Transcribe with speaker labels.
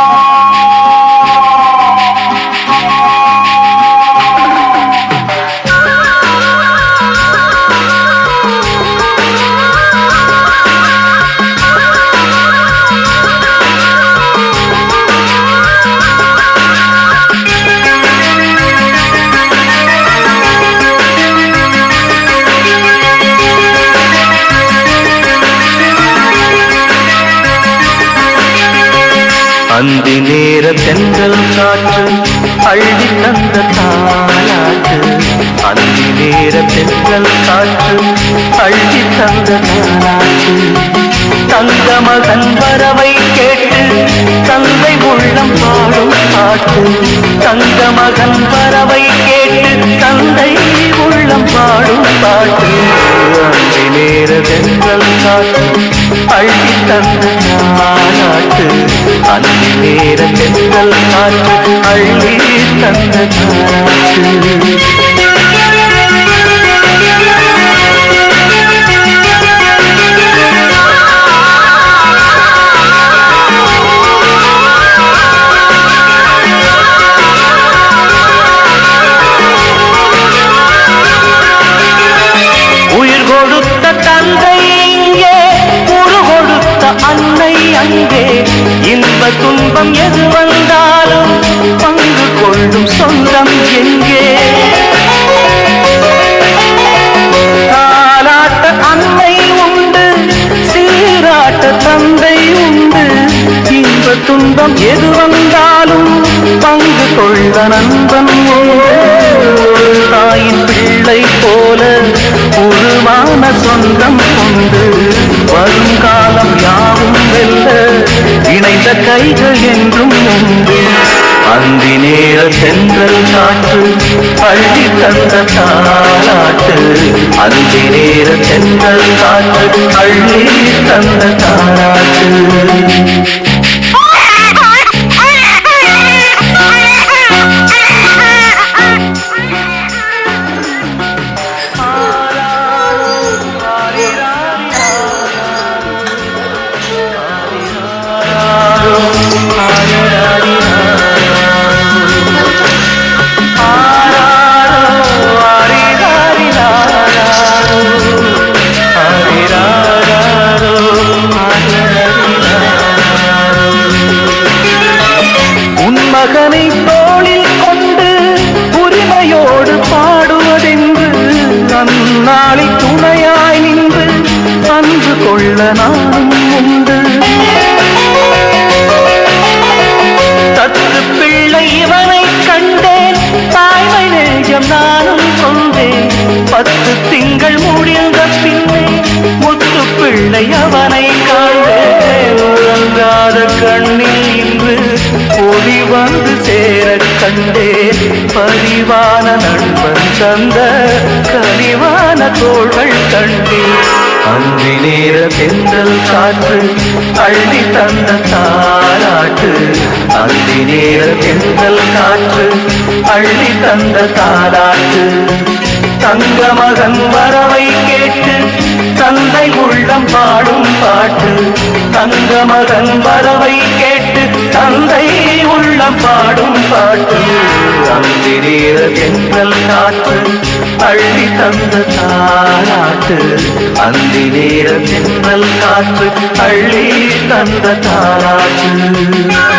Speaker 1: அந்தி நேர தென்றல் காற்று அள்ளி தந்த தாலாட்டு. அந்தி நேர தென்றல் காற்று அள்ளி தந்த தாலாட்டு. தந்த மகன் வரவை கேட்டு தந்தை உள்ளம் பாடும் பாட்டு தந்த மகன் வரவை கேட்டு தந்தை உள்ளம் பாடும் பாட்டு அந்தி நேர தென்றல் காற்று அள்ளி தந்த தாலாட்டு அந்தி நேர தென்றல் காற்று அள்ளி தந்த துன்பம் எது வந்தாலும் பங்கு கொள்ளும் சொந்தம் எங்கே? தாலாட்ட அன்னை உண்டு சீராட்ட தந்தை உண்டு. இன்ப துன்பம் எது வந்தாலும் பங்கு கொள்ள நண்பன் தாயின் பிள்ளை போல உருவான சொந்தம் உண்டு. வருங்காலம் இணைந்த கைகள் என்றும் உண்டு அந்தி நேர சென்றல் காற்று பள்ளி தந்த தாளாட்டு. அந்தி நேர சென்றல் காற்று பள்ளி தந்த தாளாட்டு. மகனை தோளில் கொண்டு உரிமையோடு பாடுவதென்று அந்நாளில் துணையாய் நின்று அன்று கொள்ள நானும் உண்டு. தத்து பிள்ளை இவனை கண்டேன் தாய்மை நெஞ்சம் நானும் கொண்டேன் பத்து திங்கள் முடிந்த பின்னே முத்து பிள்ளை அவனை காண்டேன். உறங்காத கண்ணில் ஒளி வந்து சேர கண்டே பரிவான நண்பன் சந்த கனிவான தோள்கள் கண்டே அந்தி நேர தென்றல் காற்று அள்ளி தந்த தாராட்டு. அந்தி நேர தென்றல் காற்று அள்ளி தந்த தாராட்டு. தங்க மகன் வரவை கேட்டு தந்தை உள்ளம் பாடும் பாட்டு. தங்க மகன் வரவை கேட்டு தந்தை பாடும் பாட்டு அந்தி நேர தென்றல் அள்ளி தந்த தாராட்டு. அந்தி நேர தென்றல் அள்ளி தந்த தாராட்டு.